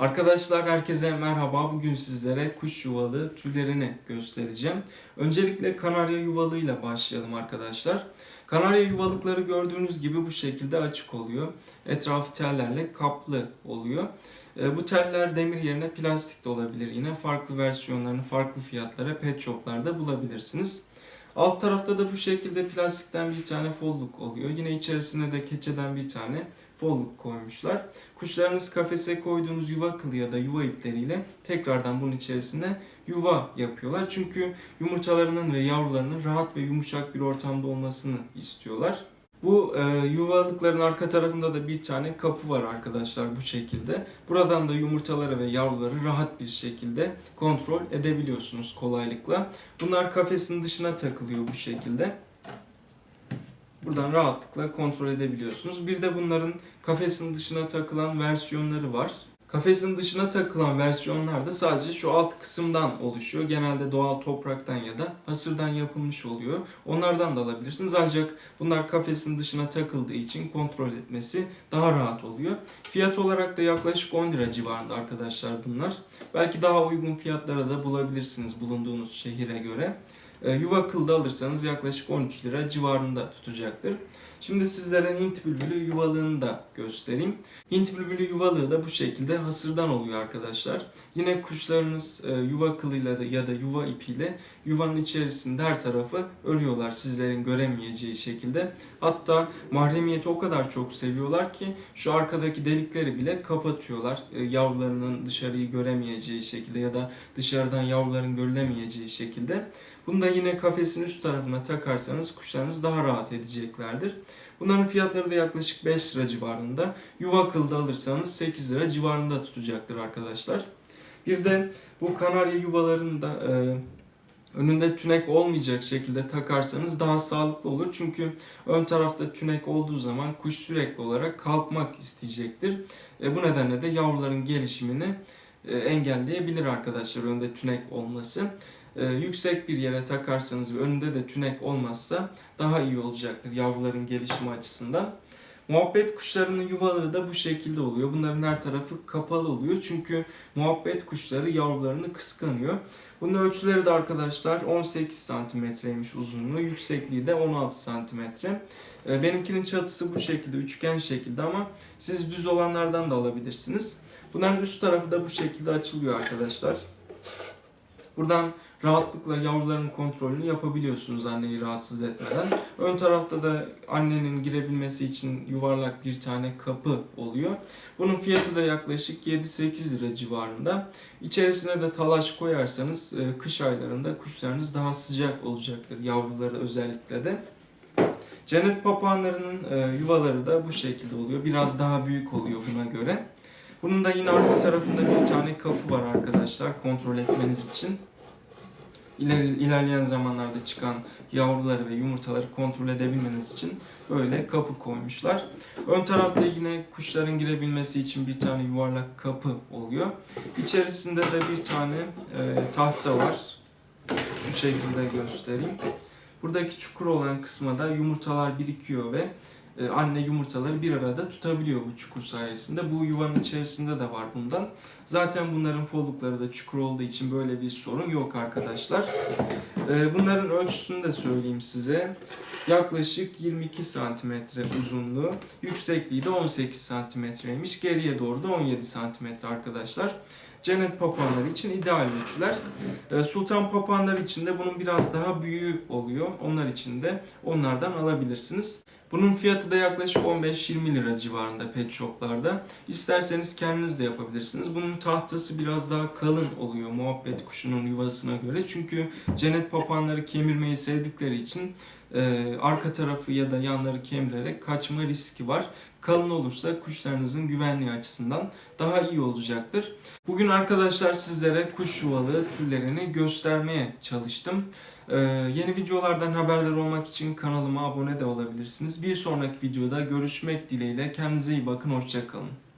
Arkadaşlar herkese merhaba. Bugün sizlere kuş yuvalı türlerini göstereceğim. Öncelikle kanarya yuvalığıyla başlayalım arkadaşlar. Kanarya yuvalıkları gördüğünüz gibi bu şekilde açık oluyor. Etrafı tellerle kaplı oluyor. E, Bu teller demir yerine plastik de olabilir yine. Farklı versiyonlarını farklı fiyatlara pet shoplarda bulabilirsiniz. Alt tarafta da bu şekilde plastikten bir tane folluk oluyor. Yine içerisine de keçeden bir tane folluk koymuşlar. Kuşlarınız kafese koyduğunuz yuva kılı ya da yuva ipleriyle tekrardan bunun içerisine yuva yapıyorlar. Çünkü yumurtalarının ve yavrularının rahat ve yumuşak bir ortamda olmasını istiyorlar. Bu e, yuvalıkların arka tarafında da bir tane kapı var arkadaşlar bu şekilde. Buradan da yumurtaları ve yavruları rahat bir şekilde kontrol edebiliyorsunuz kolaylıkla. Bunlar kafesin dışına takılıyor bu şekilde. Buradan rahatlıkla kontrol edebiliyorsunuz. Bir de bunların kafesin dışına takılan versiyonları var. Kafesin dışına takılan versiyonlar da sadece şu alt kısımdan oluşuyor. Genelde doğal topraktan ya da hasırdan yapılmış oluyor. Onlardan da alabilirsiniz. Ancak bunlar kafesin dışına takıldığı için kontrol etmesi daha rahat oluyor. Fiyat olarak da yaklaşık 10 lira civarında arkadaşlar bunlar. Belki daha uygun fiyatlara da bulabilirsiniz bulunduğunuz şehire göre. E, yuva kılda alırsanız yaklaşık 13 lira civarında tutacaktır. Şimdi sizlere Hint bülbülü yuvalığını da göstereyim. Hint bülbülü yuvalığı da bu şekilde hasırdan oluyor arkadaşlar. Yine kuşlarınız e, yuva kılıyla da ya da yuva ipiyle yuvanın içerisinde her tarafı örüyorlar sizlerin göremeyeceği şekilde. Hatta mahremiyeti o kadar çok seviyorlar ki şu arkadaki delikleri bile kapatıyorlar. E, yavrularının dışarıyı göremeyeceği şekilde ya da dışarıdan yavruların görülemeyeceği şekilde. Bunu da yine kafesin üst tarafına takarsanız kuşlarınız daha rahat edeceklerdir. Bunların fiyatları da yaklaşık 5 lira civarında. Yuva kılda alırsanız 8 lira civarında tutacaktır arkadaşlar. Bir de bu kanarya yuvalarını da e, önünde tünek olmayacak şekilde takarsanız daha sağlıklı olur. Çünkü ön tarafta tünek olduğu zaman kuş sürekli olarak kalkmak isteyecektir. E, bu nedenle de yavruların gelişimini e, engelleyebilir arkadaşlar önde tünek olması. E, yüksek bir yere takarsanız ve önünde de tünek olmazsa daha iyi olacaktır yavruların gelişimi açısından. Muhabbet kuşlarının yuvalığı da bu şekilde oluyor. Bunların her tarafı kapalı oluyor. Çünkü muhabbet kuşları yavrularını kıskanıyor. Bunun ölçüleri de arkadaşlar 18 santimetreymiş uzunluğu. Yüksekliği de 16 santimetre. E, Benimkinin çatısı bu şekilde üçgen şekilde ama siz düz olanlardan da alabilirsiniz. Bunların üst tarafı da bu şekilde açılıyor arkadaşlar. Buradan rahatlıkla yavruların kontrolünü yapabiliyorsunuz anneyi rahatsız etmeden. Ön tarafta da annenin girebilmesi için yuvarlak bir tane kapı oluyor. Bunun fiyatı da yaklaşık 7-8 lira civarında. İçerisine de talaş koyarsanız e, kış aylarında kuşlarınız daha sıcak olacaktır yavruları özellikle de. Cennet papağanlarının e, yuvaları da bu şekilde oluyor. Biraz daha büyük oluyor buna göre. Bunun da yine arka tarafında bir tane kapı var arkadaşlar kontrol etmeniz için. İler, ilerleyen zamanlarda çıkan yavruları ve yumurtaları kontrol edebilmeniz için böyle kapı koymuşlar. Ön tarafta yine kuşların girebilmesi için bir tane yuvarlak kapı oluyor. İçerisinde de bir tane e, tahta var. Şu şekilde göstereyim. Buradaki çukur olan kısma da yumurtalar birikiyor ve anne yumurtaları bir arada tutabiliyor bu çukur sayesinde. Bu yuvanın içerisinde de var bundan. Zaten bunların follukları da çukur olduğu için böyle bir sorun yok arkadaşlar. E, Bunların ölçüsünü de söyleyeyim size. Yaklaşık 22 santimetre uzunluğu, yüksekliği de 18 santimetreymiş. Geriye doğru da 17 santimetre arkadaşlar. Cennet papağanları için ideal ölçüler. E, Sultan papağanlar için de bunun biraz daha büyüğü oluyor. Onlar için de onlardan alabilirsiniz. Bunun fiyatı da yaklaşık 15-20 lira civarında pet shoplarda. İsterseniz kendiniz de yapabilirsiniz. Bunun tahtası biraz daha kalın oluyor muhabbet kuşunun yuvasına göre. Çünkü cennet papağanları kemirmeyi sevdikleri için e, arka tarafı ya da yanları kemirerek kaçma riski var. Kalın olursa kuşlarınızın güvenliği açısından daha iyi olacaktır. Bugün arkadaşlar sizlere kuş yuvalığı türlerini göstermeye çalıştım. Ee, yeni videolardan haberdar olmak için kanalıma abone de olabilirsiniz. Bir sonraki videoda görüşmek dileğiyle. Kendinize iyi bakın. Hoşçakalın.